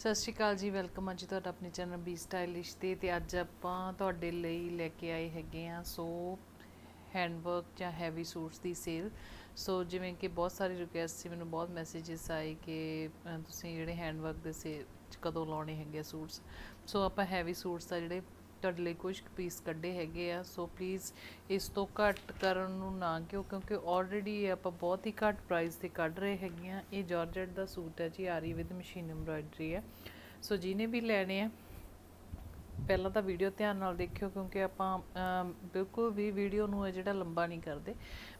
ਸਤਿ ਸ਼੍ਰੀ ਅਕਾਲ ਜੀ, ਵੈਲਕਮ ਆ ਜੀ ਤੁਹਾਡਾ ਆਪਣੇ ਚੈਨਲ ਬੀ ਸਟਾਈਲਿਸ਼ ਤੇ ਤੇ ਅੱਜ ਆਪਾਂ ਤੁਹਾਡੇ ਲਈ ਲੈ ਕੇ ਆਏ ਹੈਗੇ ਆ ਸੋ ਹੈਂਡਵਰਕ ਜਾਂ ਹੈਵੀ ਸੂਟਸ ਦੀ ਸੇਲ ਸੋ ਜਿਵੇਂ ਕਿ ਬਹੁਤ ਸਾਰੀ ਰਿਕੁਐਸਟ ਸੀ, ਮੈਨੂੰ ਬਹੁਤ ਮੈਸੇजेस ਆਏ ਕਿ ਤੁਸੀਂ ਜਿਹੜੇ ਹੈਂਡਵਰਕ ਦੇ ਸੇ ਕਦੋਂ ਲਾਉਣੇ ਹੈਗੇ ਸੂਟਸ ਸੋ ਆਪਾਂ ਹੈਵੀ ਸੂਟਸ ਦਾ ਜਿਹੜੇ ਤੁਹਾਡੇ ਲਈ ਕੁਝ ਪੀਸ ਕੱਢੇ ਹੈਗੇ ਆ ਸੋ ਪਲੀਜ਼ ਇਸ ਤੋਂ ਘੱਟ ਕਰਨ ਨੂੰ ਨਾ ਕਿਉਂ, ਕਿਉਂਕਿ ਆਲਰੇਡੀ ਆਪਾਂ ਬਹੁਤ ਹੀ ਘੱਟ ਪ੍ਰਾਈਸ ਤੇ ਕੱਢ ਰਹੇ ਹੈਗੇ ਆ। ਇਹ ਜਾਰਜਟ ਦਾ ਸੂਟ ਹੈ ਜੀ ਆਰੀ ਵਿਦ ਮਸ਼ੀਨ ਐਮਬ੍ਰਾਇਡਰੀ ਹੈ। ਸੋ ਜਿਹਨੇ ਵੀ ਲੈਣੇ ਆ, ਪਹਿਲਾਂ ਤਾਂ ਵੀਡੀਓ ਧਿਆਨ ਨਾਲ ਦੇਖਿਓ, ਕਿਉਂਕਿ ਆਪਾਂ ਬਿਲਕੁਲ ਵੀ ਵੀਡੀਓ ਨੂੰ ਇਹ ਜਿਹੜਾ ਲੰਬਾ ਨਹੀਂ ਕਰਦੇ।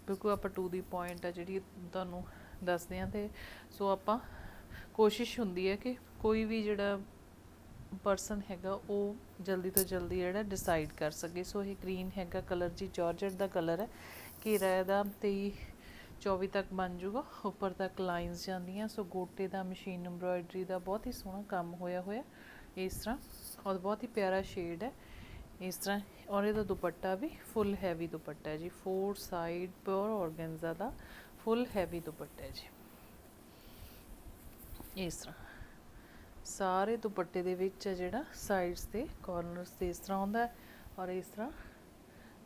ਬਿਲਕੁਲ ਆਪਾਂ ਟੂ ਦੀ ਪੁਆਇੰਟ ਆ ਜਿਹੜੀ ਤੁਹਾਨੂੰ ਦੱਸਦੇ ਆ ਤੇ ਸੋ ਆਪਾਂ ਕੋਸ਼ਿਸ਼ ਹੁੰਦੀ ਹੈ ਕਿ ਕੋਈ ਵੀ ਜਿਹੜਾ ਪਰਸਨ ਹੈਗਾ, ਉਹ ਜਲਦੀ ਤੋਂ ਜਲਦੀ ਜਿਹੜਾ ਡਿਸਾਈਡ ਕਰ ਸਕੇ। ਸੋ ਇਹ ਗ੍ਰੀਨ ਹੈਗਾ ਕਲਰ ਜੀ ਜਾਰਜਟ ਦਾ ਕਲਰ ਹੈ। ਘੇਰਾ ਇਹਦਾ 23 24 ਤੱਕ ਬਣ ਜਾਊਗਾ। ਉੱਪਰ ਤੱਕ ਲਾਈਨਸ ਜਾਂਦੀਆਂ। ਸੋ ਗੋਟੇ ਦਾ ਮਸ਼ੀਨ ਐਮਬ੍ਰਾਇਡਰੀ ਦਾ ਬਹੁਤ ਹੀ ਸੋਹਣਾ ਕੰਮ ਹੋਇਆ ਹੋਇਆ। ਇਸ ਤਰ੍ਹਾਂ। ਔਰ ਬਹੁਤ ਹੀ ਪਿਆਰਾ ਸ਼ੇਡ ਹੈ। ਇਸ ਤਰ੍ਹਾਂ। ਔਰ ਇਹਦਾ ਦੁਪੱਟਾ ਵੀ ਫੁੱਲ ਹੈਵੀ ਦੁਪੱਟਾ ਹੈ ਜੀ। ਫੋਰ ਸਾਈਡ ਪਿਓਰ ਔਰਗੈਂਜ਼ਾ ਦਾ ਫੁੱਲ ਹੈਵੀ ਦੁਪੱਟਾ ਹੈ ਜੀ। ਇਸ ਤਰ੍ਹਾਂ। ਸਾਰੇ ਦੁਪੱਟੇ ਦੇ ਵਿੱਚ ਹੈ ਜਿਹੜਾ ਸਾਈਡਸ ਤੇ ਕਾਰਨਰਸ ਤੇ ਇਸ ਤਰ੍ਹਾਂ ਆਉਂਦਾ ਔਰ ਇਸ ਤਰ੍ਹਾਂ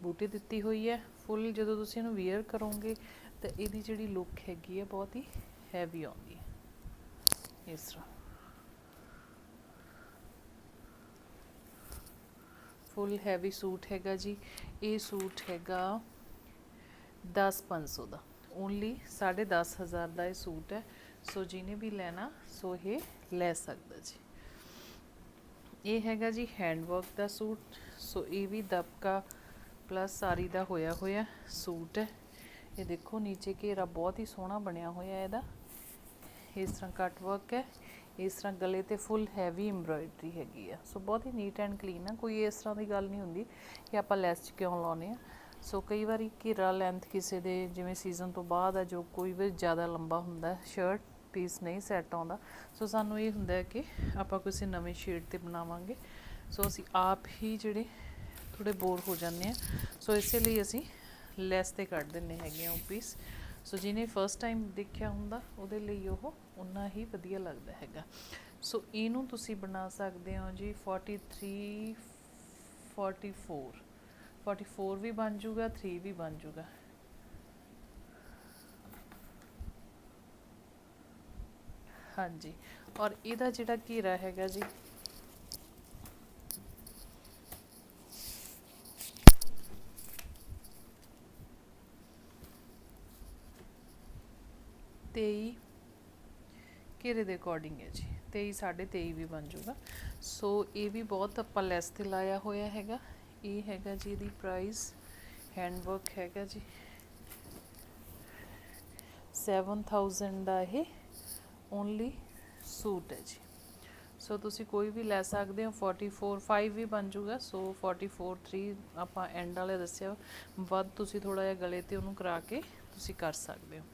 ਬੂਟੀ ਦਿੱਤੀ ਹੋਈ ਹੈ। ਫੁੱਲ ਜਦੋਂ ਤੁਸੀਂ ਇਹਨੂੰ ਵੇਅਰ ਕਰੋਗੇ ਤਾਂ ਇਹਦੀ ਜਿਹੜੀ ਲੁੱਕ ਹੈਗੀ ਹੈ ਬਹੁਤ ਹੀ ਹੈਵੀ ਆਉਂਦੀ ਹੈ। ਇਸ ਤਰ੍ਹਾਂ। ਫੁੱਲ ਹੈਵੀ ਸੂਟ ਹੈਗਾ ਜੀ। ਇਹ ਸੂਟ ਹੈਗਾ 10500 ਦਾ। ਓਨਲੀ 10500 ਦਾ ਇਹ ਸੂਟ ਹੈ। ਸੋ ਜਿਹਨੇ ਵੀ ਲੈਣਾ, ਸੋ ਇਹ ਲੈ ਸਕਦਾ ਜੀ। ਇਹ ਹੈਗਾ ਜੀ ਹੈਂਡਵਰਕ ਦਾ ਸੂਟ। ਸੋ ਇਹ ਵੀ ਦਬਕਾ ਪਲੱਸ ਸਾਰੀ ਦਾ ਹੋਇਆ ਹੋਇਆ ਸੂਟ ਹੈ। ਇਹ ਦੇਖੋ ਨੀਚੇ ਘੇਰਾ ਬਹੁਤ ਹੀ ਸੋਹਣਾ ਬਣਿਆ ਹੋਇਆ ਇਹਦਾ। ਇਸ ਤਰ੍ਹਾਂ ਕੱਟ ਵਰਕ ਹੈ। ਇਸ ਤਰ੍ਹਾਂ ਗਲੇ ਤੇ ਫੁੱਲ ਹੈਵੀ ਐਮਬ੍ਰਾਇਡਰੀ ਹੈਗੀ ਆ। ਸੋ ਬਹੁਤ ਹੀ ਨੀਟ ਐਂਡ ਕਲੀਨ ਆ। ਕੋਈ ਇਸ ਤਰ੍ਹਾਂ ਦੀ ਗੱਲ ਨਹੀਂ ਹੁੰਦੀ ਕਿ ਆਪਾਂ ਲੈਸ 'ਚ ਕਿਉਂ ਲਾਉਨੇ ਆ। ਸੋ ਕਈ ਵਾਰੀ ਘੇਰਾ ਲੈਂਥ ਕਿਸੇ ਦੇ ਜਿਵੇਂ ਸੀਜ਼ਨ ਤੋਂ ਬਾਅਦ ਆ, ਜੋ ਕੋਈ ਵੀ ਜ਼ਿਆਦਾ ਲੰਬਾ ਹੁੰਦਾ ਸ਼ਰਟ ਪੀਸ ਨਹੀਂ ਸੈੱਟ ਆਉਂਦਾ। ਸੋ ਸਾਨੂੰ ਇਹ ਹੁੰਦਾ ਹੈ ਕਿ ਆਪਾਂ ਕਿਸੇ ਨਵੇਂ ਸ਼ੇਡ ਤੇ ਬਣਾਵਾਂਗੇ। ਸੋ ਅਸੀਂ ਆਪ ਹੀ ਜਿਹੜੇ ਥੋੜੇ ਬੋਰ ਹੋ ਜਾਂਦੇ ਆ ਸੋ ਇਸੇ ਲਈ ਅਸੀਂ ਲੈਸ ਤੇ ਕੱਢ ਦਿੰਨੇ ਹੈਗੇ ਆ ਉਹ ਪੀਸ ਸੋ ਜਿਹਨੇ ਫਰਸਟ ਟਾਈਮ ਦੇਖਿਆ ਹੁੰਦਾ, ਉਹਦੇ ਲਈ ਉਹ ਉਨਾ ਹੀ ਵਧੀਆ ਲੱਗਦਾ ਹੈਗਾ। ਸੋ ਇਹਨੂੰ ਤੁਸੀਂ ਬਣਾ ਸਕਦੇ ਹੋ ਜੀ 43 44 44 ਵੀ ਬਣ ਜੂਗਾ 3 ਵੀ ਬਣ ਜੂਗਾ ਹਾਂਜੀ। ਔਰ ਇਹਦਾ ਜਿਹੜਾ ਘੇਰਾ ਹੈਗਾ ਜੀ, ਤੇਈ ਘੇਰੇ ਦੇ ਅਕੋਰਡਿੰਗ ਹੈ ਜੀ। 23 23.5 ਵੀ ਬਣ ਜਾਊਗਾ। ਸੋ ਇਹ ਵੀ ਬਹੁਤ ਆਪਾਂ ਲੈਸ ਤੇ ਲਾਇਆ ਹੋਇਆ ਹੈਗਾ। ਇਹ ਹੈਗਾ ਜੀ ਇਹਦੀ ਪ੍ਰਾਈਸ ਹੈਂਡਵਰਕ ਹੈਗਾ ਜੀ। 7000 ਦਾ ਇਹ ਓਨਲੀ ਸੂਟ ਹੈ ਜੀ। ਸੋ ਤੁਸੀਂ ਕੋਈ ਵੀ ਲੈ ਸਕਦੇ ਹੋ 44 5 ਵੀ ਬਣ ਜਾਊਗਾ ਸੋ 44 3 ਆਪਾਂ ਐਂਡ ਵਾਲੇ ਦੱਸਿਆ। ਵੱਧ ਤੁਸੀਂ ਥੋੜਾ ਜਿਹਾ ਗਲੇ ਤੇ ਉਹਨੂੰ ਕਰਾ ਕੇ ਤੁਸੀਂ ਕਰ ਸਕਦੇ ਹੋ।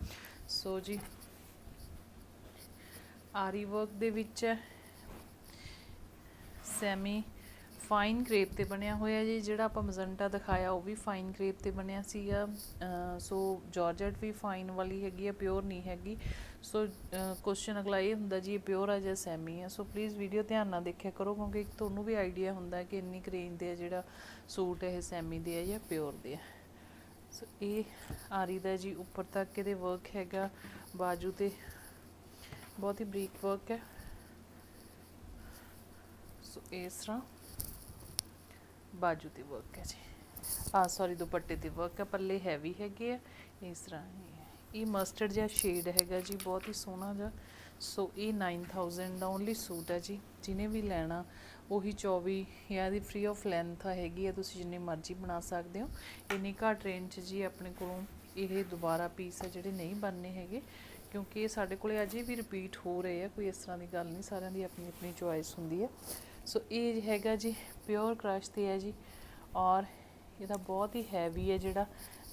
ਸੋ ਜੀ, ਆਰੀ ਵਰਕ ਦੇ ਵਿੱਚ ਹੈ। ਸੈਮੀ ਫਾਈਨ ਕ੍ਰੇਪ ਤੇ ਬਣਿਆ ਹੋਇਆ ਜੀ, ਜਿਹੜਾ ਆਪਾਂ ਮਜ਼ੰਟਾ ਦਿਖਾਇਆ, ਉਹ ਵੀ ਫਾਈਨ ਕ੍ਰੇਪ ਤੇ ਬਣਿਆ ਸੀਗਾ। ਸੋ ਜਾਰਜਟ ਵੀ ਫਾਈਨ ਵਾਲੀ ਹੈਗੀ ਆ ਪਿਓਰ ਨਹੀਂ ਹੈਗੀ। ਸੋ ਕੁਐਸਚਨ ਅਗਲਾ ਇਹ ਹੁੰਦਾ ਜੀ, ਇਹ ਪਿਓਰ ਆ ਜਾਂ ਸੈਮੀ ਆ? ਸੋ ਪਲੀਜ਼ ਵੀਡੀਓ ਧਿਆਨ ਨਾਲ ਦੇਖਿਆ ਕਰੋ, ਕਿਉਂਕਿ ਇੱਕ ਤੁਹਾਨੂੰ ਵੀ ਆਈਡੀਆ ਹੁੰਦਾ ਕਿ ਇੰਨੀ ਕੁ ਰੇਂਜ ਦੇ ਆ ਜਿਹੜਾ ਸੂਟ ਇਹ ਸੈਮੀ ਦੇ ਆ ਜਾਂ ਪਿਓਰ ਦੇ ਆ। ਸੋ ਇਹ ਆਰੀ ਦਾ ਜੀ, ਉੱਪਰ ਤੱਕ ਇਹਦੇ ਵਰਕ ਹੈਗਾ, ਬਾਜੂ ਤੇ ਬਹੁਤ ਹੀ ਬਰੀਕ ਵਰਕ ਹੈ। ਸੋ ਇਸ ਤਰ੍ਹਾਂ ਬਾਜੂ ਤੇ ਵਰਕ ਹੈ ਜੀ। ਆ ਸੌਰੀ ਦੁਪੱਟੇ ਤੇ ਵਰਕ ਹੈ, ਪੱਲੇ ਹੈਵੀ ਹੈਗੇ ਆ। ਇਸ ਤਰ੍ਹਾਂ ਇਹ- ਮਸਟਰਡ ਜਿਹਾ ਸ਼ੇਡ ਹੈਗਾ ਜੀ, ਬਹੁਤ ਹੀ ਸੋਹਣਾ ਜਿਹਾ। ਸੋ ਇਹ 9000 ਦਾ ਓਨਲੀ ਸੂਟ ਹੈ ਜੀ। ਜਿਹਨੇ ਵੀ ਲੈਣਾ, ਉਹੀ 24 ਜਾਂ ਇਹਦੀ ਫ੍ਰੀ ਆਫ ਲੈਂਥ ਹੈਗੀ ਆ, ਤੁਸੀਂ ਜਿੰਨੇ ਮਰਜ਼ੀ ਬਣਾ ਸਕਦੇ ਹੋ। ਇੰਨੀ ਘੱਟ ਰੇਂਜ 'ਚ ਜੀ ਆਪਣੇ ਕੋਲੋਂ ਇਹ ਦੁਬਾਰਾ ਪੀਸ ਹੈ ਜਿਹੜੇ ਨਹੀਂ ਬਣਨੇ ਹੈਗੇ। ਕਿਉਂਕਿ ਇਹ ਸਾਡੇ ਕੋਲੇ ਅਜੇ ਵੀ ਰਿਪੀਟ ਹੋ ਰਹੇ ਆ, ਕੋਈ ਇਸ ਤਰ੍ਹਾਂ ਦੀ ਗੱਲ ਨਹੀਂ, ਸਾਰਿਆਂ ਦੀ ਆਪਣੀ ਆਪਣੀ ਚੁਆਇਸ ਹੁੰਦੀ ਹੈ। ਸੋ ਇਹ ਹੈਗਾ ਜੀ ਪਿਓਰ ਕ੍ਰਸ਼ ਤੇ ਹੈ ਜੀ ਔਰ ਇਹਦਾ ਬਹੁਤ ਹੀ ਹੈਵੀ ਹੈ ਜਿਹੜਾ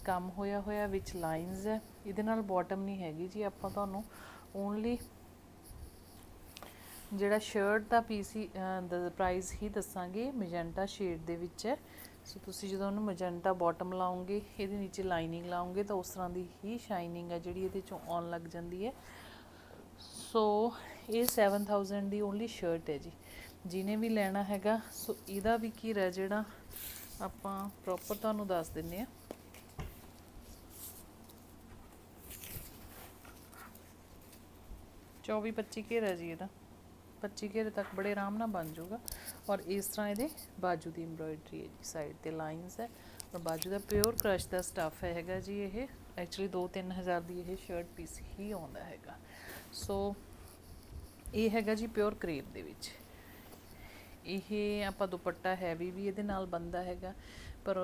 ਕੰਮ ਹੋਇਆ ਹੋਇਆ, ਵਿੱਚ ਲਾਈਨਸ ਹੈ। ਇਹਦੇ ਨਾਲ ਬਾਟਮ ਨਹੀਂ ਹੈਗੀ ਜੀ। ਆਪਾਂ ਤੁਹਾਨੂੰ ਓਨਲੀ ਜਿਹੜਾ ਸ਼ਰਟ ਦਾ ਪੀਸ ਹੀ ਦਾ ਪ੍ਰਾਈਸ ਹੀ ਦੱਸਾਂਗੇ ਮੈਜੈਂਟਾ ਸ਼ੇਡ ਦੇ ਵਿੱਚ ਹੈ। ਸੋ ਤੁਸੀਂ ਜਦੋਂ ਉਹਨੂੰ ਮੈਜੈਂਟਾ ਬਾਟਮ ਲਾਓਗੇ, ਇਹਦੇ ਨੀਚੇ ਲਾਈਨਿੰਗ ਲਾਓਗੇ, ਤਾਂ ਉਸ ਤਰ੍ਹਾਂ ਦੀ ਹੀ ਸ਼ਾਈਨਿੰਗ ਹੈ ਜਿਹੜੀ ਇਹਦੇ ਚੋਂ ਆਉਣ ਲੱਗ ਜਾਂਦੀ ਹੈ। ਸੋ ਇਹ 7000 ਦੀ ਓਨਲੀ ਸ਼ਰਟ ਹੈ ਜੀ। ਜਿਹਨੇ ਵੀ ਲੈਣਾ ਹੈਗਾ, ਸੋ ਇਹਦਾ ਵੀ ਕੀ ਰਹਿ ਜਿਹੜਾ ਆਪਾਂ ਪ੍ਰੋਪਰ ਤੁਹਾਨੂੰ ਦੱਸ ਦਿੰਨੇ ਆ। ਚੌਵੀ 25 ਘੇਰਾ ਜੀ ਇਹਦਾ। 25 ਘੇਰੇ ਤੱਕ ਬੜੇ ਆਰਾਮ ਨਾਲ ਬਣ ਜਾਊਗਾ। ਔਰ ਇਸ ਤਰ੍ਹਾਂ ਇਹਦੇ ਬਾਜੂ ਦੀ ਐਮਬ੍ਰੋਇਡਰੀ ਹੈ ਜੀ ਸਾਈਡ ਤੇ ਲਾਈਨਸ ਹੈ। ਔਰ ਬਾਜੂ ਦਾ ਪਿਓਰ ਕ੍ਰਸ਼ ਦਾ ਸਟੱਫ ਹੈਗਾ ਜੀ ਇਹ। ਐਕਚੁਅਲੀ 2-3000 ਦੀ ਇਹ ਸ਼ਰਟ ਪੀਸ ਹੀ ਆਉਂਦਾ ਹੈਗਾ। ਸੋ ਇਹ ਹੈਗਾ ਜੀ ਪਿਓਰ ਕਰੇਪ ਦੇ ਵਿੱਚ। ਇਹ ਆਪਾਂ ਦੁਪੱਟਾ ਹੈਵੀ ਵੀ ਇਹਦੇ ਨਾਲ ਬੰਦਾ ਹੈਗਾ, ਪਰ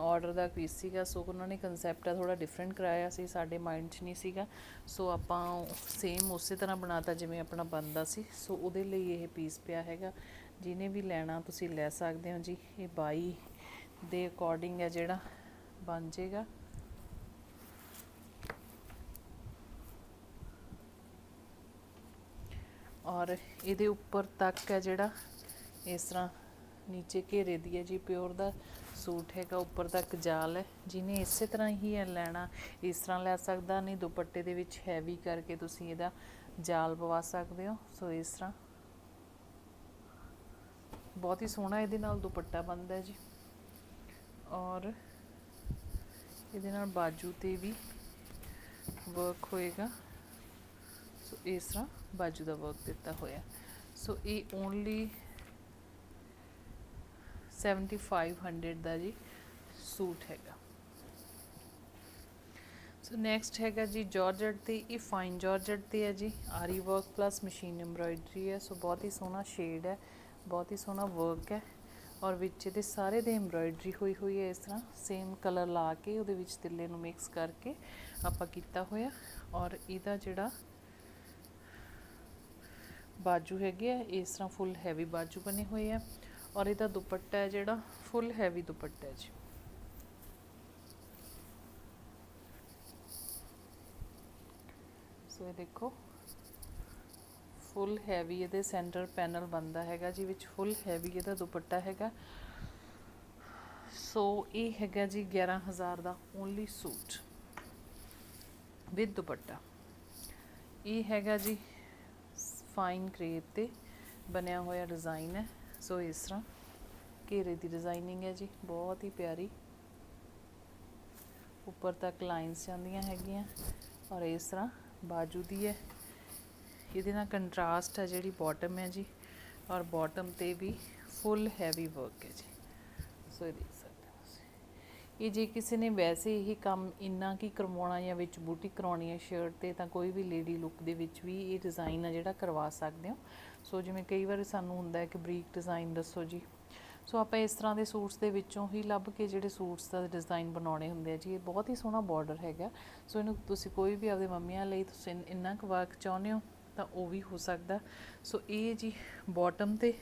ਆਰਡਰ ਦਾ ਪੀਸ ਸੀਗਾ ਸੋ ਉਹਨਾਂ ਨੇ ਕਨਸੈਪਟ ਆ ਥੋੜਾ ਡਿਫਰੈਂਟ ਕਰਾਇਆ ਸੀ, ਸਾਡੇ ਮਾਈਂਡ 'ਚ ਨਹੀਂ ਸੀਗਾ ਸੋ ਆਪਾਂ ਸੇਮ ਉਸੇ ਤਰ੍ਹਾਂ ਬਣਾਤਾ ਜਿਵੇਂ ਆਪਣਾ ਬੰਦਾ ਸੀ ਸੋ ਉਹਦੇ ਲਈ ਇਹ ਪੀਸ ਪਿਆ ਹੈਗਾ। ਜਿਹਨੇ ਵੀ ਲੈਣਾ, ਤੁਸੀਂ ਲੈ ਸਕਦੇ ਹੋ ਜੀ, ਇਹ 22 ਦੇ ਅਕੋਰਡਿੰਗ ਹੈ ਜਿਹੜਾ, ਬਣ ਜਾਏਗਾ। ਔਰ ਇਹਦੇ ਉੱਪਰ ਤੱਕ ਹੈ ਜਿਹੜਾ ਇਸ ਤਰ੍ਹਾਂ ਨੀਚੇ ਘੇਰੇ ਦੀ ਹੈ ਜੀ, ਪਿਓਰ ਦਾ ਸੂਟ ਹੈਗਾ, ਉੱਪਰ ਤੱਕ ਜਾਲ ਹੈ। ਜਿਹਨੇ ਇਸੇ ਤਰ੍ਹਾਂ ਹੀ ਇਹ ਲੈਣਾ, ਇਸ ਤਰ੍ਹਾਂ ਲੈ ਸਕਦਾ, ਨਹੀਂ ਦੁਪੱਟੇ ਦੇ ਵਿੱਚ ਹੈਵੀ ਕਰਕੇ ਤੁਸੀਂ ਇਹਦਾ ਜਾਲ ਪਵਾ ਸਕਦੇ ਹੋ। ਸੋ ਇਸ ਤਰ੍ਹਾਂ। ਬਹੁਤ ਹੀ ਸੋਹਣਾ ਇਹਦੇ ਨਾਲ ਦੁਪੱਟਾ ਬਣਦਾ ਹੈ ਜੀ। ਔਰ ਇਹਦੇ ਨਾਲ ਬਾਜੂ ਤੇ ਵੀ ਵਰਕ ਹੋਏਗਾ। ਸੋ ਇਸ ਤਰ੍ਹਾਂ ਬਾਜੂ ਦਾ ਵਰਕ ਦਿੱਤਾ ਹੋਇਆ। ਸੋ ਇਹ ਓਨਲੀ 7500 ਦਾ ਜੀ ਸੂਟ ਹੈਗਾ। ਸੋ ਨੈਕਸਟ ਹੈਗਾ ਜੀ ਜਾਰਜਟ ਤੇ ਇਹ ਫਾਈਨ ਜਾਰਜਟ ਤੇ ਹੈ ਜੀ। ਆਰੀ ਵਰਕ ਪਲੱਸ ਮਸ਼ੀਨ ਐਮਬ੍ਰੋਇਡਰੀ ਹੈ। ਸੋ ਬਹੁਤ ਹੀ ਸੋਹਣਾ ਸ਼ੇਡ ਹੈ, ਬਹੁਤ ਹੀ ਸੋਹਣਾ ਵਰਕ ਹੈ। ਔਰ ਵਿੱਚ ਇਹਦੇ ਸਾਰੇ ਦੇ ਐਮਬ੍ਰੋਇਡਰੀ ਹੋਈ ਹੋਈ ਹੈ ਇਸ ਤਰ੍ਹਾਂ। ਸੇਮ ਕਲਰ ਲਾ ਕੇ ਉਹਦੇ ਵਿੱਚ ਤਿੱਲੇ ਨੂੰ ਮਿਕਸ ਕਰਕੇ ਆਪਾਂ ਕੀਤਾ ਹੋਇਆ। ਔਰ ਇਹਦਾ ਜਿਹੜਾ ਬਾਜੂ ਹੈਗੇ ਆ, ਇਸ ਤਰ੍ਹਾਂ ਫੁੱਲ ਹੈਵੀ ਬਾਜੂ ਬਣੇ ਹੋਏ ਆ। ਔਰ ਇਹਦਾ ਦੁਪੱਟਾ ਹੈ ਜਿਹੜਾ ਫੁੱਲ ਹੈਵੀ ਦੁਪੱਟਾ ਹੈ ਜੀ। ਸੋ ਇਹ ਦੇਖੋ ਫੁੱਲ ਹੈਵੀ ਇਹਦੇ ਸੈਂਟਰ ਪੈਨਲ ਬੰਦਾ ਹੈਗਾ ਜੀ, ਵਿੱਚ ਫੁੱਲ ਹੈਵੀ ਇਹਦਾ ਦੁਪੱਟਾ ਹੈਗਾ। ਸੋ ਇਹ ਹੈਗਾ ਜੀ 11000 ਦਾ ਓਨਲੀ ਸੂਟ ਵਿਦ ਦੁਪੱਟਾ। ਇਹ ਹੈਗਾ ਜੀ ਫਾਈਨ ਕ੍ਰੇਪ ਤੇ ਬਣਿਆ ਹੋਇਆ ਡਿਜ਼ਾਈਨ ਹੈ। ਸੋ ਇਸ ਤਰ੍ਹਾਂ ਘੇਰੇ ਦੀ ਡਿਜ਼ਾਈਨਿੰਗ ਹੈ ਜੀ, ਬਹੁਤ ਹੀ ਪਿਆਰੀ। ਉੱਪਰ ਤੱਕ ਲਾਈਨਸ ਜਾਂਦੀਆਂ ਹੈਗੀਆਂ ਔਰ ਇਸ ਤਰ੍ਹਾਂ ਬਾਜੂ ਦੀ ਹੈ। ਇਹਦੇ ਨਾਲ ਕੰਟਰਾਸਟ ਹੈ ਜਿਹੜੀ ਬਾਟਮ ਹੈ ਜੀ ਔਰ ਬਾਟਮ ਤੇ ਵੀ ਫੁੱਲ ਹੈਵੀ ਵਰਕ ਹੈ ਜੀ। ਸੋ ਇਹ ਇਹ ਜੇ ਕਿਸੇ ਨੇ ਵੈਸੇ ਇਹ ਕੰਮ ਇੰਨਾ ਕੀ ਕਰਵਾਉਣਾ ਜਾਂ ਵਿੱਚ ਬੂਟੀ ਕਰਾਉਣੀ ਹੈ ਸ਼ਰਟ ਤੇ, ਤਾਂ ਕੋਈ ਵੀ ਲੇਡੀ ਲੁੱਕ ਦੇ ਵਿੱਚ ਵੀ ਇਹ ਡਿਜ਼ਾਈਨ ਆ ਜਿਹੜਾ ਕਰਵਾ ਸਕਦੇ ਹੋ। ਸੋ ਜਿਵੇਂ ਕਈ ਵਾਰ ਸਾਨੂੰ ਹੁੰਦਾ ਹੈ ਕਿ ਬਰੀਕ ਡਿਜ਼ਾਈਨ ਦੱਸੋ ਜੀ। ਸੋ ਆਪਾਂ ਇਸ ਤਰ੍ਹਾਂ ਦੇ ਸੂਟਸ ਦੇ ਵਿੱਚੋਂ ਹੀ ਲੱਭ ਕੇ ਜਿਹੜੇ ਸੂਟਸ ਦਾ ਡਿਜ਼ਾਈਨ ਬਣਾਉਣੇ ਹੁੰਦੇ ਆ ਜੀ, ਇਹ ਬਹੁਤ ਹੀ ਸੋਹਣਾ ਬਾਰਡਰ ਹੈਗਾ। ਸੋ ਇਹਨੂੰ ਤੁਸੀਂ ਕੋਈ ਵੀ ਆਪਦੇ ਮੰਮੀਆਂ ਲਈ ਤੁਸੀਂ ਇੰਨਾ ਕੁ ਵਰਕ ਚਾਹੁੰਦੇ ਹੋ, ਤਾਂ ਉਹ ਵੀ ਹੋ ਸਕਦਾ। ਸੋ ਇਹ ਜੀ ਬਾਟਮ ਤੇ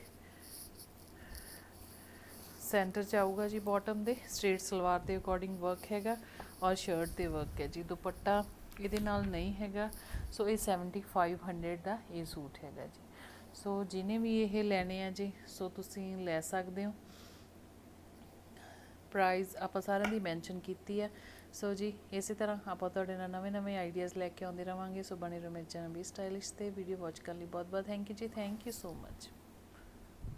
ਸੈਂਟਰ ਚ ਆਊਗਾ ਜੀ ਬਾਟਮ ਦੇ ਸਟ੍ਰੇਟ ਸਲਵਾਰ ਦੇ ਅਕੋਰਡਿੰਗ ਵਰਕ ਹੈਗਾ ਔਰ ਸ਼ਰਟ ਤੇ ਵਰਕ ਹੈ ਜੀ। ਦੁਪੱਟਾ ਇਹਦੇ ਨਾਲ ਨਹੀਂ ਹੈਗਾ, ਸੋ ਇਹ 7500 ਦਾ ਇਹ ਸੂਟ ਹੈਗਾ ਜੀ। ਸੋ ਜਿਹਨੇ ਵੀ ਇਹ ਲੈਣੇ ਆ ਜੀ, ਸੋ ਤੁਸੀਂ ਲੈ ਸਕਦੇ ਹੋ। ਪ੍ਰਾਈਸ ਆਪਾਂ ਸਾਰਿਆਂ ਦੀ ਮੈਂਸ਼ਨ ਕੀਤੀ ਹੈ। ਸੋ ਜੀ, ਇਸੇ ਤਰ੍ਹਾਂ ਆਪਾਂ ਤੁਹਾਡੇ ਨਾਲ ਨਵੇਂ-ਨਵੇਂ ਆਈਡੀਆਜ਼ ਲੈ ਕੇ ਆਉਂਦੇ ਰਵਾਂਗੇ। ਸੋ ਬਣੇ ਰਹੋ ਮੇਰੇ ਚੈਨਲ ਵੀ ਸਟਾਈਲਿਸ਼ ਤੇ। ਵੀਡੀਓ ਵਾਚ ਕਰਨ ਲਈ ਬਹੁਤ-ਬਹੁਤ ਥੈਂਕ ਯੂ ਜੀ। Thank you so much